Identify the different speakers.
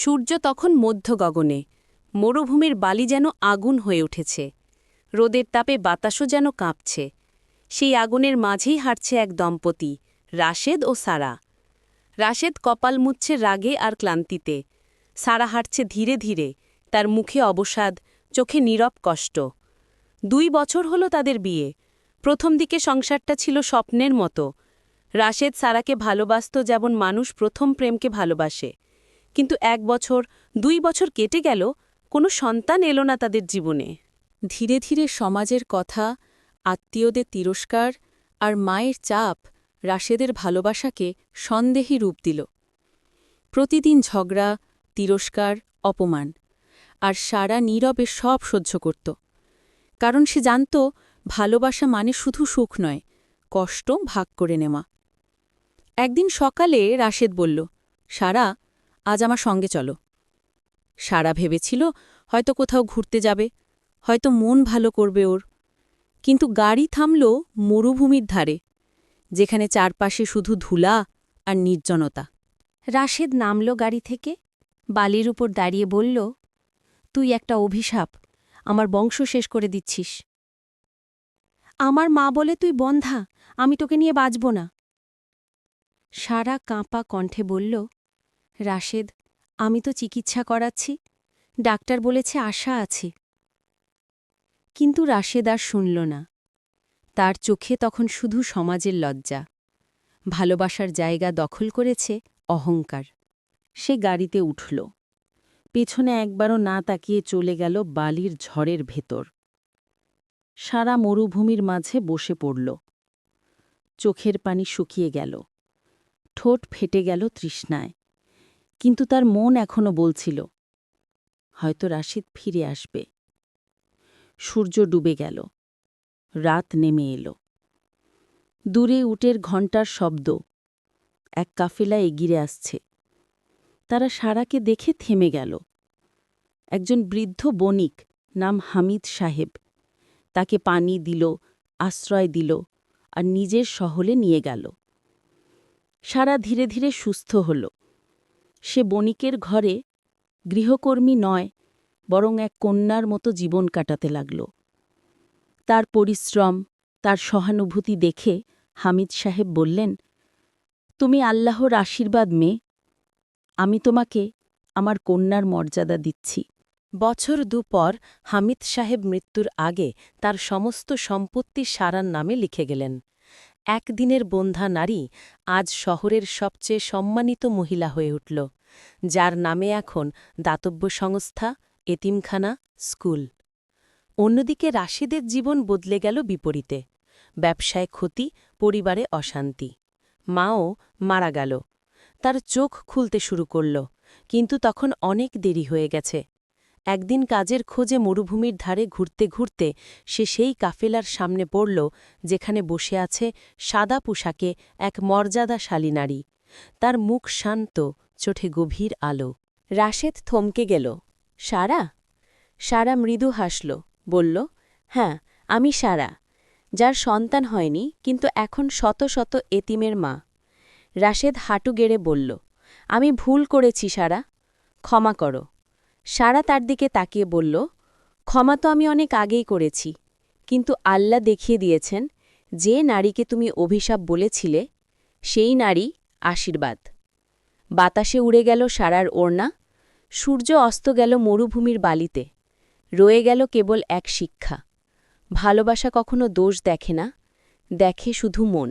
Speaker 1: সূর্য তখন মধ্য গগনে মরুভূমির বালি যেন আগুন হয়ে উঠেছে, রোদের তাপে বাতাসও যেন কাঁপছে, সেই আগুনের মাঝেই হাঁটছে এক দম্পতি, রাশেদ ও সারা। রাশেদ কপাল মুচ্ছে রাগে আর ক্লান্তিতে, সারা হাঁটছে ধীরে ধীরে, তার মুখে অবসাদ, চোখে নীরব কষ্ট। দুই বছর হলো তাদের বিয়ে, প্রথম দিকে সংসারটা ছিল স্বপ্নের মতো, রাশেদ সারাকে ভালোবাসত যেমন মানুষ প্রথম প্রেমকে ভালোবাসে। কিন্তু এক বছর, দুই বছর কেটে গেল, কোনো সন্তান এলো না তাদের জীবনে। ধীরে ধীরে সমাজের কথা, আত্মীয়দের তিরস্কার আর মায়ের চাপ রাশেদের ভালোবাসাকে সন্দেহী রূপ দিল। প্রতিদিন ঝগড়া, তিরস্কার, অপমান আর সারা নীরবে সব সহ্য করত। কারণ সে জানত, ভালোবাসা মানে শুধু সুখ নয়, কষ্ট ভাগ করে নেওয়া। একদিন সকালে রাশেদ বলল, সারা আজ আমার সঙ্গে চলো। সারা ভেবেছিল হয়তো কোথাও ঘুরতে যাবে, হয়তো মন ভালো করবে ওর। কিন্তু গাড়ি থামল মরুভূমির ধারে, যেখানে চারপাশে শুধু ধুলা আর নির্জনতা। রাশেদ নামল গাড়ি থেকে, বালির উপর দাঁড়িয়ে বলল, তুই একটা অভিশাপ, আমার বংশ শেষ করে দিচ্ছিস। আমার মা বলে তুই বন্ধা, আমি তোকে নিয়ে বাঁচব না। সারা কাঁপা কণ্ঠে বলল রাশেদ, আমি তো চিকিৎসা করাচ্ছি। ডাক্তার বলেছে আশা আছে। কিন্তু রাশেদ আর শুনল না। তার চোখে তখন শুধু সমাজের লজ্জা। ভালোবাসার জায়গা দখল করেছে অহংকার। সে গাড়িতে উঠল। পেছনে একবারও না তাকিয়ে চলে গেল বালির ঝড়ের ভেতর। সারা মরুভূমির মাঝে বসে পড়ল। চোখের পানি শুকিয়ে গেল। ঠোঁট ফেটে গেল তৃষ্ণায়। কিন্তু তার মন এখনও বলছিল, হয়তো রাশিদ ফিরে আসবে। সূর্য ডুবে গেল। রাত নেমে এলো। দূরে উটের ঘণ্টার শব্দ। এক কাফেলা এগিরে আসছে। তারা সারাকে দেখে থেমে গেল। একজন বৃদ্ধ বণিক নাম হামিদ সাহেব, তাকে পানি দিল, আশ্রয় দিল আর নিজের শহরে নিয়ে গেল। সারা ধীরে ধীরে সুস্থ হল। সে বণিকের ঘরে গৃহকর্মী নয়, বরং এক কন্যার মতো জীবন কাটাতে লাগল। তার পরিশ্রম, তার সহানুভূতি দেখে হামিদ সাহেব বললেন, তুমি আল্লাহর আশীর্বাদ মেয়ে আমি তোমাকে আমার কন্যার মর্যাদা দিচ্ছি। বছর দুপর হামিদ সাহেব মৃত্যুর আগে তার সমস্ত সম্পত্তি সারার নামে লিখে গেলেন। একদিনের বন্ধা নারী আজ শহরের সবচেয়ে সম্মানিত মহিলা হয়ে উঠল, যার নামে এখন দাতব্য সংস্থা, এতিমখানা, স্কুল। অন্যদিকে রাশিদের জীবন বদলে গেল বিপরীতে। ব্যবসায় ক্ষতি, পরিবারে অশান্তি। মাও মারা গেল। তার চোখ খুলতে শুরু করল, কিন্তু তখন অনেক দেরি হয়ে গেছে। একদিন কাজের খোঁজে মরুভূমির ধারে ঘুরতে ঘুরতে সে সেই কাফেলার সামনে পড়ল, যেখানে বসে আছে সাদা পোশাকে এক মর্যাদাশালী নারী। তার মুখ শান্ত চোঠে গভীর আলো। রাশেদ থমকে গেল। সারা? সারা মৃদু হাসল, বলল হ্যাঁ আমি সারা। যার সন্তান হয়নি, কিন্তু এখন শত শত এতিমের মা। রাশেদ হাঁটু গেড়ে বলল, আমি ভুল করেছি, সারা। ক্ষমা করো। সারা তার দিকে তাকিয়ে বলল, ক্ষমা তো আমি অনেক আগেই করেছি, কিন্তু আল্লাহ দেখিয়ে দিয়েছেন, যে নারীকে তুমি অভিশাপ বলেছিলে, সেই নারী আশীর্বাদ। বাতাসে উড়ে গেল সারার ওড়না, সূর্য অস্ত গেল মরুভূমির বালিতে, রয়ে গেল কেবল এক শিক্ষা। ভালোবাসা কখনো দোষ দেখে না, দেখে শুধু মন।